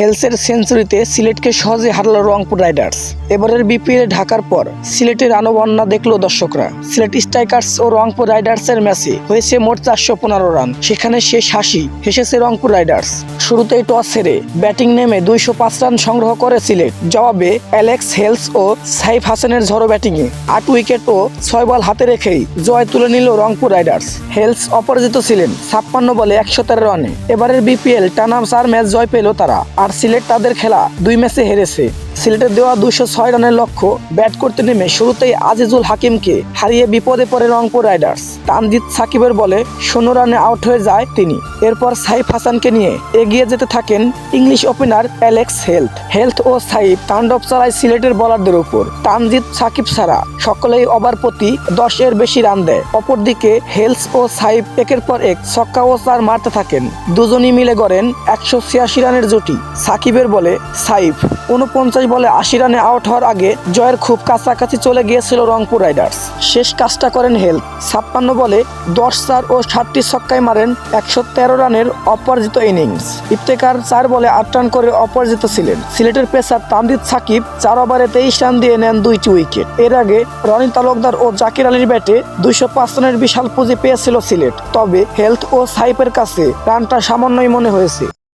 হেলসের সেঞ্চুরিতে সিলেটকে সহজে হারল রংপুর রাইডার্স। এবারের বিপিএল ঢাকার পর সিলেটের আনবন্যা দেখল দর্শকরা। সিলেট স্ট্রাইকার্স ও রংপুর রাইডার্সের ম্যাচে হয়েছে মোট চারশো পনেরো রান। সেখানে শেষ হাসি হেসেছে রংপুর রাইডার্স। শুরুতেই টস হেরে ব্যাটিং নেমে দুইশো পাঁচ রান সংগ্রহ করে সিলেট। জবাবে অ্যালেক্স হেলস ও সাইফ হাসানের ঝড়ো ব্যাটিংয়ে আট উইকেট ও ছয় বল হাতে রেখেই জয় তুলে নিল রংপুর রাইডার্স। হেলস অপরাজিত ছিলেন ছাপ্পান্ন বলে একশো তেরো রানে। এবারের বিপিএল টানা চার ম্যাচ জয় পেল তারা। আর সিলেট তাদের খেলা দুই ম্যাচে হেরেছে। সিলেটের দেওয়া দুশো ছয় রানের লক্ষ্য ব্যাট করতে নেমে শুরুতেই আজিজুল হাকিমকে হারিয়ে বিপদে পড়ে রংপুর রাইডার্স। তানজিদ সাকিবের বলে শূন্য রানে আউট হয়ে যায় তিনি। এরপর সাইফ হাসানকে নিয়ে এগিয়ে যেতে থাকেন English opener Alex Hales. Hales ও সাইফ তাণ্ডব চালায় সিলেটের বলারদের উপর। তানজিদ সাকিব ছাড়া সকলেই ওভার প্রতি দশ এর বেশি রান দেয়। অপরদিকে হেলস ও সাইফ একের পর এক ছক্কা ও চার মারতে থাকেন। দুজনই মিলে গড়েন একশো ছিয়াশি রানের জুটি। সাকিবের বলে, সাইফ উনপঞ্চাশ বলে আশি রানে আউট হওয়ার আগে জয়ের খুব কাছাকাছি চলে গিয়েছিল রংপুর রাইডার্স। শেষ কাজটা করেন হেলথ, ছাপ্পান্ন বলে দশ চার ও সাতটি ছক্কায় মারেন একশো তেরো রানের অপরাজিত ইনিংস। ইফতেকার চার বলে আট রান করে অপরাজিত ছিলেন সিলেটের পেসার তামদিদ সাকিব চার ওভারে তেইশ রান দিয়ে নেন দুইটি উইকেট। এর আগে রনি তালুকদার ও জাকির আলীর ব্যাটে দুইশো পাঁচ রানের বিশাল পুঁজি পেয়েছিল সিলেট। তবে হেলথ ও সাইপের কাছে রানটা সামান্যই মনে হয়েছে।